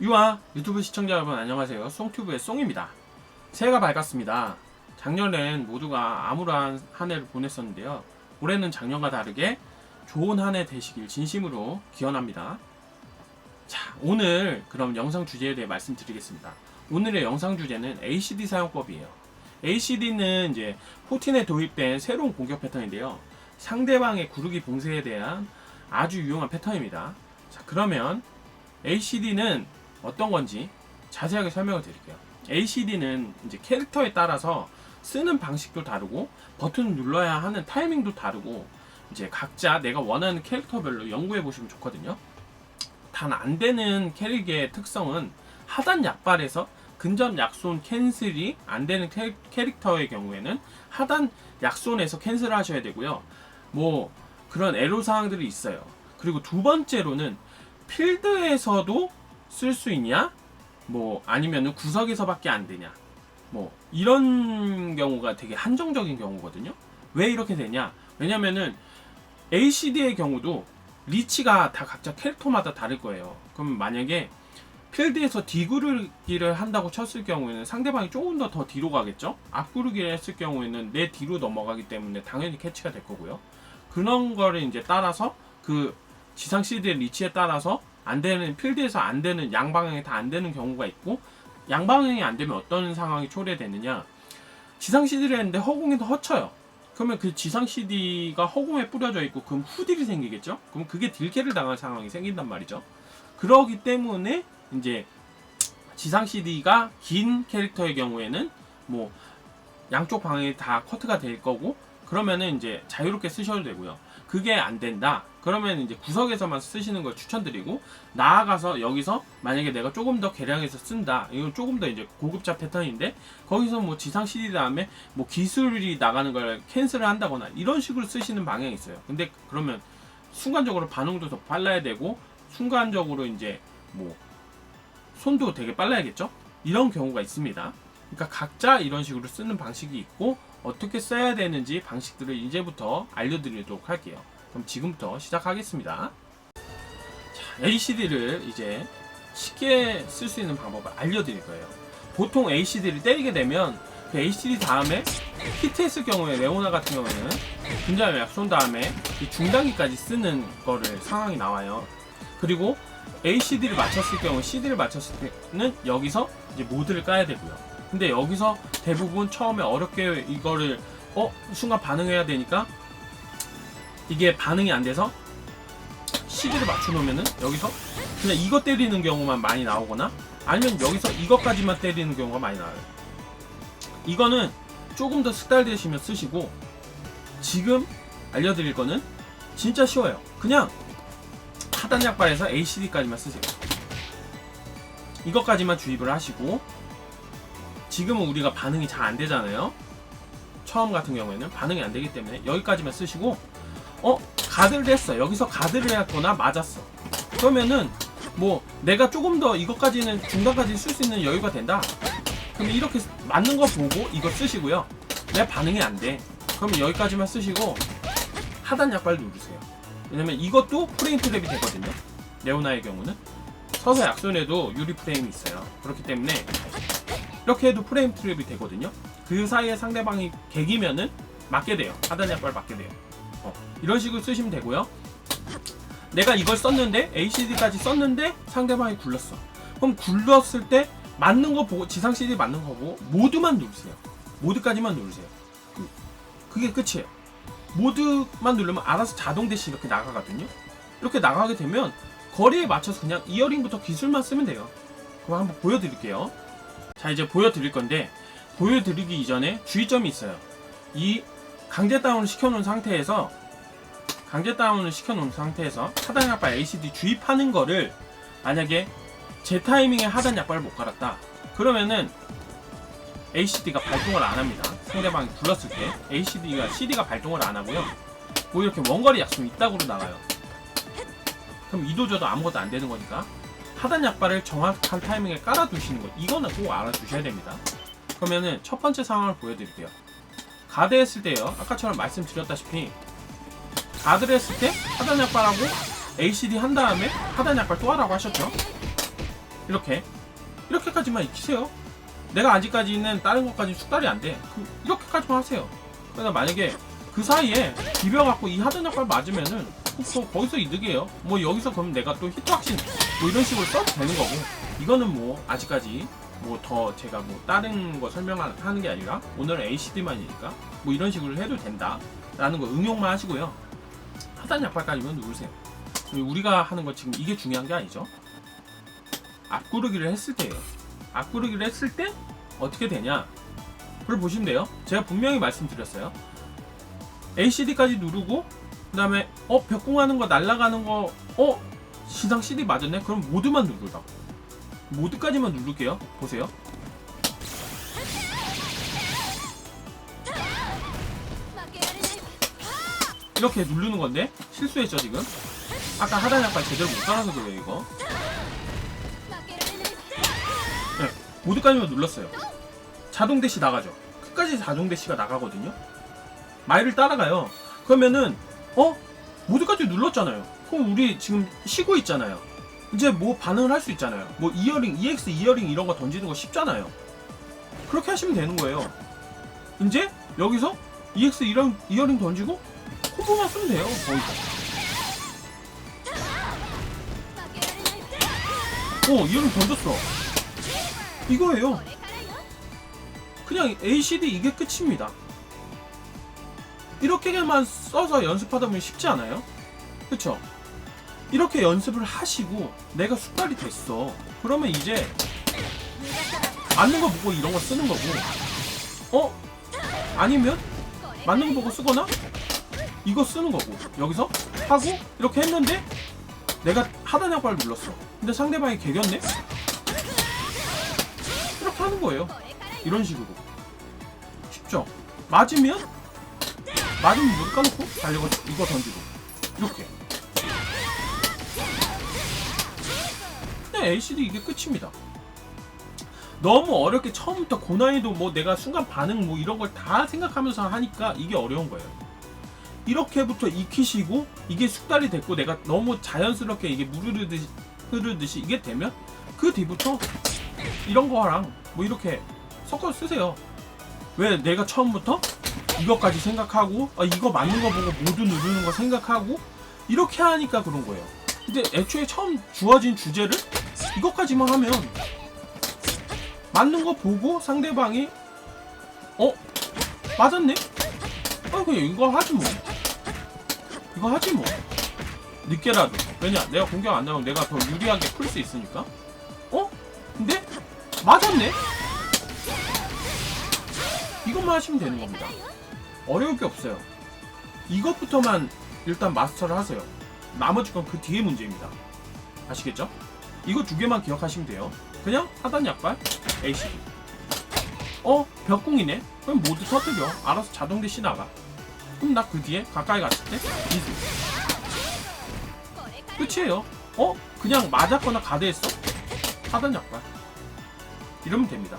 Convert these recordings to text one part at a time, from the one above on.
유아 유튜브 시청자 여러분 안녕하세요. 송튜브의 송입니다. 새해가 밝았습니다. 작년엔 모두가 암울한 한 해를 보냈었는데요. 올해는 작년과 다르게 좋은 한 해 되시길 진심으로 기원합니다. 자, 오늘 그럼 영상 주제에 대해 말씀드리겠습니다. 오늘의 영상 주제는 ACD 사용법이에요. ACD는 이제 포틴에 도입된 새로운 공격 패턴인데요. 상대방의 구르기 봉쇄에 대한 아주 유용한 패턴입니다. 자, 그러면 ACD는 어떤 건지 자세하게 설명을 드릴게요. ACD는 이제 캐릭터에 따라서 쓰는 방식도 다르고 버튼을 눌러야 하는 타이밍도 다르고 이제 각자 내가 원하는 캐릭터별로 연구해 보시면 좋거든요. 단 안 되는 캐릭의 특성은 하단 약발에서 근접 약손 캔슬이 안 되는 캐- 캐릭터의 경우에는 하단 약손에서 캔슬을 하셔야 되고요. 뭐 그런 애로 사항들이 있어요. 그리고 두 번째로는 필드에서도 쓸 수 있냐? 뭐 아니면은 구석에서밖에 안 되냐? 뭐 이런 경우가 되게 한정적인 경우거든요. 왜 이렇게 되냐? 왜냐면은 ACD의 경우도 리치가 다 각자 캐릭터마다 다를 거예요. 그럼 만약에 필드에서 뒤구르기를 한다고 쳤을 경우에는 상대방이 조금 더 더 뒤로 가겠죠? 앞구르기를 했을 경우에는 내 뒤로 넘어가기 때문에 당연히 캐치가 될 거고요. 그런 거를 이제 따라서 그 지상 시드의 리치에 따라서 안 되는 필드에서 안 되는 양방향이 다 안 되는 경우가 있고 양방향이 안 되면 어떤 상황이 초래되느냐. 지상 CD를 했는데 허공이 더 허쳐요. 그러면 그 지상 CD가 허공에 뿌려져 있고 그럼 후딜이 생기겠죠? 그럼 그게 딜캐를 당할 상황이 생긴단 말이죠. 그러기 때문에 이제 지상 CD가 긴 캐릭터의 경우에는 뭐 양쪽 방향이 다 커트가 될 거고 그러면은 이제 자유롭게 쓰셔도 되고요. 그게 안 된다. 그러면 이제 구석에서만 쓰시는 걸 추천드리고 나아가서 여기서 만약에 내가 조금 더 개량해서 쓴다. 이건 조금 더 이제 고급자 패턴인데 거기서 뭐 지상 CD 다음에 뭐 기술이 나가는 걸 캔슬을 한다거나 이런 식으로 쓰시는 방향이 있어요. 근데 그러면 순간적으로 반응도 더 빨라야 되고 순간적으로 이제 뭐 손도 되게 빨라야겠죠? 이런 경우가 있습니다. 그러니까 각자 이런 식으로 쓰는 방식이 있고 어떻게 써야 되는지 방식들을 이제부터 알려드리도록 할게요. 그럼 지금부터 시작하겠습니다. 자, ACD를 이제 쉽게 쓸 수 있는 방법을 알려드릴 거예요. 보통 ACD를 때리게 되면 그 ACD 다음에 히트했을 경우에 레오나 같은 경우에는 분자를 약손 다음에 이 중단기까지 쓰는 거를 상황이 나와요. 그리고 ACD를 맞췄을 경우 CD를 맞췄을 때는 여기서 이제 모드를 까야 되고요. 근데 여기서 대부분 처음에 어렵게 이거를 어 순간 반응해야 되니까 이게 반응이 안 돼서 CD를 맞춰놓으면은 여기서 그냥 이거 때리는 경우만 많이 나오거나 아니면 여기서 이것까지만 때리는 경우가 많이 나와요. 이거는 조금 더 숙달되시면 쓰시고 지금 알려드릴 거는 진짜 쉬워요. 그냥 하단 약발에서 ACD까지만 쓰세요. 이것까지만 주입을 하시고 지금은 우리가 반응이 잘 안 되잖아요. 처음 같은 경우에는 반응이 안 되기 때문에 여기까지만 쓰시고 어 가드를 했어. 여기서 가드를 했거나 맞았어. 그러면은 뭐 내가 조금 더 이것까지는 중간까지 쓸 수 있는 여유가 된다. 그럼 이렇게 맞는 거 보고 이거 쓰시고요. 내 반응이 안 돼. 그러면 여기까지만 쓰시고 하단 약발 누르세요. 왜냐면 이것도 프레임 트랩이 되거든요. 레오나의 경우는 서서 약손에도 유리 프레임이 있어요. 그렇기 때문에 이렇게 해도 프레임 트랩이 되거든요. 그 사이에 상대방이 개기면은 맞게 돼요. 하단 약발 맞게 돼요. 어, 이런 식으로 쓰시면 되고요. 내가 이걸 썼는데 ACD까지 썼는데 상대방이 굴렀어. 그럼 굴렀을 때 맞는 거 보고 지상 CD 맞는 거 보고 모드만 누르세요. 모드까지만 누르세요. 그- 그게 끝이에요. 모드만 누르면 알아서 자동 대시 이렇게 나가거든요. 이렇게 나가게 되면 거리에 맞춰서 그냥 이어링부터 기술만 쓰면 돼요. 그럼 한번 보여드릴게요. 자 이제 보여드릴 건데 보여드리기 이전에 주의점이 있어요. 이 강제 다운을 시켜놓은 상태에서 강제 다운을 시켜놓은 상태에서 하단 약발 ACD 주입하는 거를 만약에 제 타이밍에 하단 약발을 못 갈았다. 그러면은 ACD가 발동을 안 합니다. 상대방이 불렀을 때 ACD가 CD가 발동을 안 하고요. 뭐 이렇게 원거리 약속이 있다고로 나가요. 그럼 이도저도 아무것도 안 되는 거니까 하단 약발을 정확한 타이밍에 깔아두시는 거 이거는 꼭 알아두셔야 됩니다. 그러면은 첫 번째 상황을 보여드릴게요. 가드 했을 때요. 아까처럼 말씀드렸다시피 가드를 했을 때 하단 약발하고 ACD 한 다음에 하단 약발 또 하라고 하셨죠? 이렇게 이렇게까지만 익히세요. 내가 아직까지는 다른 것까지 숙달이 안 돼. 그럼 이렇게까지만 하세요. 그러나 만약에 그 사이에 비벼갖고 이 하던 역할 맞으면은 또 거기서 이득이에요. 뭐 여기서 그럼 내가 또 히트 확신 뭐 이런 식으로 써도 되는 거고 이거는 뭐 아직까지 뭐 더 제가 뭐 다른 거 설명하는 게 아니라 오늘은 ACD만이니까 뭐 이런 식으로 해도 된다라는 거 응용만 하시고요. 하단 약발까지만 누르세요. 우리가 하는 거 지금 이게 중요한 게 아니죠. 앞구르기를 했을 때예요. 앞구르기를 했을 때 어떻게 되냐? 그걸 보시면 돼요. 제가 분명히 말씀드렸어요. ACD까지 누르고 그 다음에 어 벽공하는 거 날아가는 거어 시상 CD 맞았네. 그럼 모드만 누르라고. 모드까지만 누를게요. 보세요. 이렇게 누르는 건데 실수했죠 지금. 아까 하단 약발 제대로 못 따라서 그래요 이거. 네, 모드까지만 눌렀어요. 자동 대시 나가죠. 끝까지 자동 대시가 나가거든요. 마일을 따라가요. 그러면은 어 모드까지 눌렀잖아요. 그럼 우리 지금 쉬고 있잖아요. 이제 뭐 반응을 할 수 있잖아요. 뭐 이어링, EX 이어링 이런 거 던지는 거 쉽잖아요. 그렇게 하시면 되는 거예요. 이제 여기서 EX 이어링, 이어링 던지고 콤보만 쓰면 돼요. 거기서. 어 이어링 던졌어. 이거예요. 그냥 ACD 이게 끝입니다. 이렇게만 써서 연습하다 보면 쉽지 않아요? 그쵸? 이렇게 연습을 하시고 내가 숙달이 됐어. 그러면 이제 맞는 거 보고 이런 거 쓰는 거고 어? 아니면 맞는 거 보고 쓰거나 이거 쓰는 거고 여기서 하고 이렇게 했는데 내가 하단 약발을 눌렀어. 근데 상대방이 개겼네? 이렇게 하는 거예요. 이런 식으로. 쉽죠? 맞으면 맞으면 물 까놓고 달려가 이거 던지고 이렇게. 그냥 ACD 이게 끝입니다. 너무 어렵게 처음부터 고난이도 뭐 내가 순간 반응 뭐 이런 걸 다 생각하면서 하니까 이게 어려운 거예요. 이렇게부터 익히시고 이게 숙달이 됐고 내가 너무 자연스럽게 이게 물 흐르듯이, 흐르듯이 이게 되면 그 뒤부터 이런 거랑 뭐 이렇게 섞어 쓰세요. 왜 내가 처음부터 이것까지 생각하고 아, 이거 맞는 거 보고 모두 누르는 거 생각하고 이렇게 하니까 그런 거예요. 근데 애초에 처음 주어진 주제를 이것까지만 하면 맞는 거 보고 상대방이 어? 맞았네? 아 그냥 이거 하지 뭐. 이거 하지 뭐. 늦게라도. 왜냐 내가 공격 안 나오면 내가 더 유리하게 풀 수 있으니까. 어? 근데 맞았네? 이것만 하시면 되는 겁니다 어려울 게 없어요. 이것부터만 일단 마스터를 하세요. 나머지 건 그 뒤에 문제입니다. 아시겠죠? 이거 두 개만 기억하시면 돼요. 그냥 하단 약발 AC 어? 벽궁이네? 그럼 모두 터뜨려. 알아서 자동 대시 나가. 그럼 나 그 뒤에 가까이 갔을 때 이즈 끝이에요. 어? 그냥 맞았거나 가드했어? 하단 약발. 이러면 됩니다.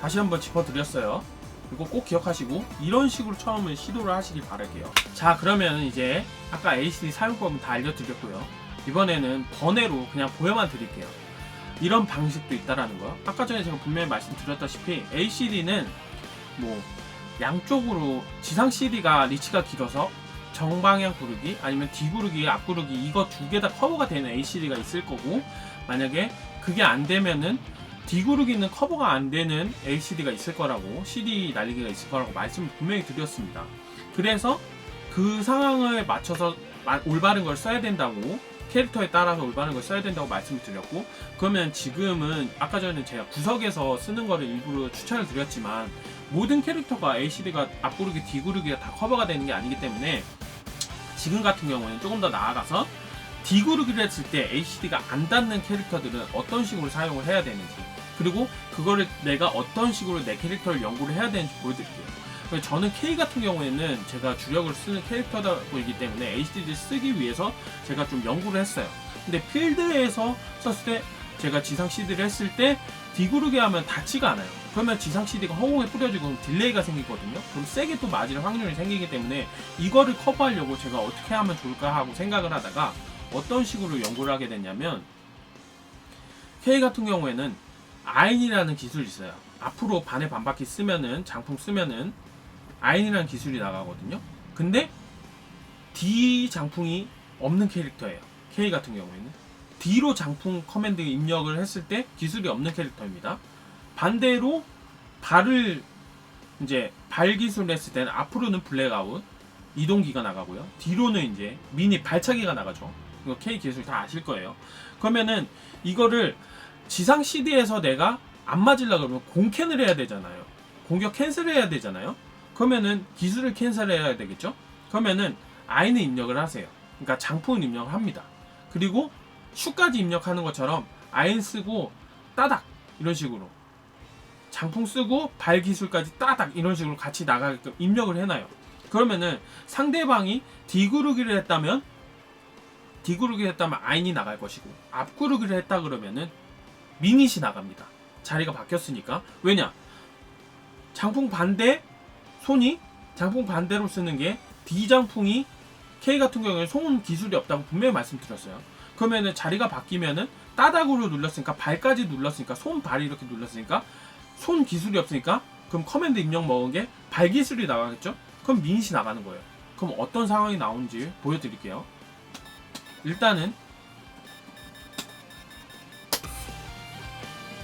다시 한번 짚어드렸어요 이거 꼭 기억하시고 이런 식으로 처음에 시도를 하시길 바랄게요. 자 그러면 이제 아까 ACD 사용법은 다 알려드렸고요. 이번에는 번외로 그냥 보여만 드릴게요. 이런 방식도 있다라는 거. 아까 전에 제가 분명히 말씀드렸다시피 ACD는 뭐 양쪽으로 지상 CD가 리치가 길어서 정방향 구르기 아니면 뒤 구르기 앞 구르기 이거 두 개 다 커버가 되는 ACD가 있을 거고 만약에 그게 안 되면은 뒤 구르기는 커버가 안 되는 LCD가 있을 거라고 CD 날리기가 있을 거라고 말씀을 분명히 드렸습니다. 그래서 그 상황을 맞춰서 마- 올바른 걸 써야 된다고 캐릭터에 따라서 올바른 걸 써야 된다고 말씀을 드렸고 그러면 지금은 아까 전에 제가 구석에서 쓰는 거를 일부러 추천을 드렸지만 모든 캐릭터가 LCD가 앞구르기 뒤구르기가 다 커버가 되는 게 아니기 때문에 지금 같은 경우에는 조금 더 나아가서 디구르기를 했을 때 HD가 안 닿는 캐릭터들은 어떤 식으로 사용을 해야 되는지 그리고 그거를 내가 어떤 식으로 내 캐릭터를 연구를 해야 되는지 보여드릴게요. 그래서 저는 K 같은 경우에는 제가 주력을 쓰는 캐릭터이기 때문에 HD를 쓰기 위해서 제가 좀 연구를 했어요. 근데 필드에서 썼을 때 제가 지상 CD를 했을 때 디구르게 하면 닿지가 않아요. 그러면 지상 CD가 허공에 뿌려지고 딜레이가 생기거든요. 그럼 세게 또 맞을 확률이 생기기 때문에 이거를 커버하려고 제가 어떻게 하면 좋을까 하고 생각을 하다가 어떤 식으로 연구를 하게 됐냐면 K 같은 경우에는 아인이라는 기술이 있어요. 앞으로 반에 반바퀴 쓰면은 장풍 쓰면은 아인이라는 기술이 나가거든요. 근데 D 장풍이 없는 캐릭터예요. K 같은 경우에는 D로 장풍 커맨드 입력을 했을 때 기술이 없는 캐릭터입니다. 반대로 발을 이제 발 기술을 했을 때는 앞으로는 블랙아웃 이동기가 나가고요. 뒤로는 이제 미니 발차기가 나가죠. 이거 K 기술 다 아실 거예요. 그러면은 이거를 지상 CD에서 내가 안 맞으려 그러면 공캔을 해야 되잖아요. 공격 캔슬 해야 되잖아요. 그러면은 기술을 캔슬해야 되겠죠. 그러면은 아인을 입력을 하세요. 그러니까 장풍을 입력을 합니다. 그리고 슈까지 입력하는 것처럼 아인 쓰고 따닥 이런 식으로 장풍 쓰고 발 기술까지 따닥 이런 식으로 같이 나가게끔 입력을 해놔요. 그러면은 상대방이 디그루기를 했다면 디그루기를 했다면 아인이 나갈 것이고 앞구르기를 했다 그러면은 미닛이 나갑니다. 자리가 바뀌었으니까 왜냐 장풍 반대 손이 장풍 반대로 쓰는 게 D 장풍이 K 같은 경우에 손 기술이 없다고 분명히 말씀드렸어요. 그러면은 자리가 바뀌면은 따닥으로 눌렀으니까 발까지 눌렀으니까 손 발이 이렇게 눌렀으니까 손 기술이 없으니까 그럼 커맨드 입력 먹은 게 발 기술이 나가겠죠? 그럼 미닛이 나가는 거예요. 그럼 어떤 상황이 나오는지 보여드릴게요. 일단은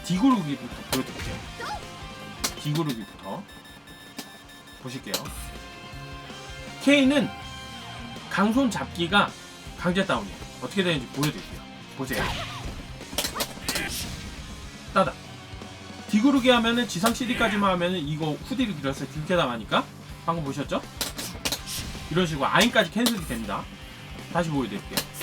디그루기부터 보여드릴게요. 디그루기부터 보실게요. K는 강손 잡기가 강제 다운이에요. 어떻게 되는지 보여드릴게요. 보세요. 따다. 디그루기 하면은 지상 CD까지만 하면은 이거 후디를 때 딜캐 당하니까 방금 보셨죠? 이런 식으로 아인까지 캔슬이 됩니다. 다시 보여드릴게요.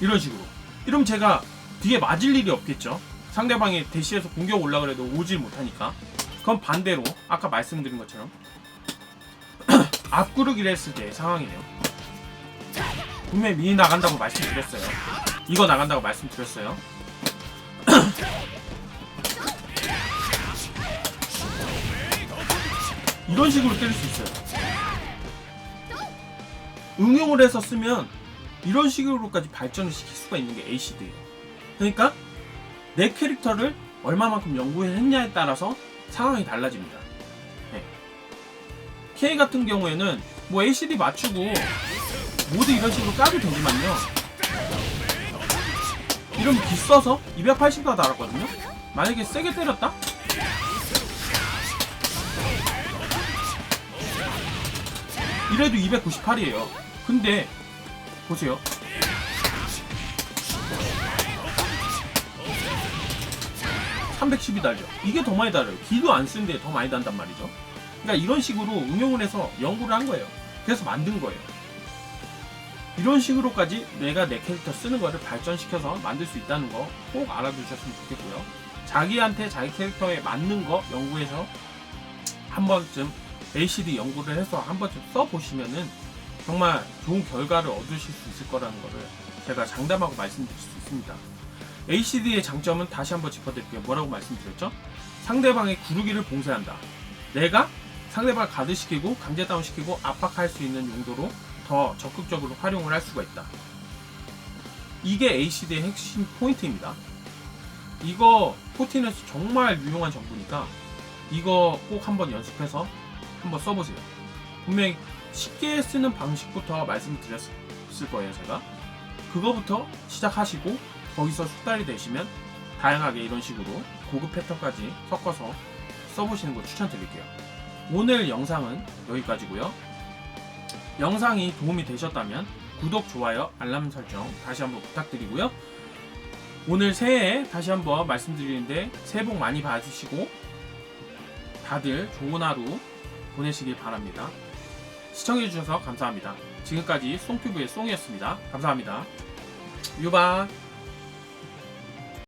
이런 식으로. 이러면 제가 뒤에 맞을 일이 없겠죠. 상대방이 대시에서 공격 올라 그래도 오질 못하니까. 그럼 반대로 아까 말씀드린 것처럼 앞구르기를 했을 때의 상황이에요. 분명히 미니 나간다고 말씀드렸어요. 이거 나간다고 말씀드렸어요. 이런 식으로 때릴 수 있어요. 응용을 해서 쓰면 이런 식으로까지 발전을 시킬 수가 있는 게 ACD예요. 그러니까 내 캐릭터를 얼마만큼 연구했냐에 따라서 상황이 달라집니다. 네. K 같은 경우에는 뭐 ACD 맞추고 모두 이런 식으로 까도 되지만요. 이러면 기 써서 280가 달았거든요. 만약에 세게 때렸다? 이래도 298이에요. 근데 보세요. (310이) 달려. 이게 더 많이 달아요. 기도 안 쓰는데 더 많이 단단 말이죠. 그러니까 이런 식으로 응용을 해서 연구를 한 거예요. 그래서 만든 거예요. 이런 식으로까지 내가 내 캐릭터 쓰는 거를 발전시켜서 만들 수 있다는 거 꼭 알아두셨으면 좋겠고요. 자기한테 자기 캐릭터에 맞는 거 연구해서 한 번쯤 ACD 연구를 해서 한 번쯤 써보시면은 정말 좋은 결과를 얻으실 수 있을 거라는 거를 제가 장담하고 말씀드릴 수 있습니다. ACD의 장점은 다시 한번 짚어드릴게요. 뭐라고 말씀드렸죠? 상대방의 구르기를 봉쇄한다. 내가 상대방을 가드시키고 강제 다운시키고 압박할 수 있는 용도로 더 적극적으로 활용을 할 수가 있다. 이게 ACD의 핵심 포인트입니다. 이거 포틴에서 정말 유용한 정보니까 이거 꼭 한번 연습해서 한번 써보세요. 분명히 쉽게 쓰는 방식부터 말씀드렸을 거예요, 제가. 그거부터 시작하시고 거기서 숙달이 되시면 다양하게 이런 식으로 고급 패턴까지 섞어서 써보시는 거 추천드릴게요. 오늘 영상은 여기까지고요. 영상이 도움이 되셨다면 구독, 좋아요, 알람 설정 다시 한번 부탁드리고요. 오늘 새해에 다시 한번 말씀드리는데 새해 복 많이 받으시고 다들 좋은 하루 보내시길 바랍니다. 시청해주셔서 감사합니다. 지금까지 송튜브의 송이었습니다. 감사합니다. 유바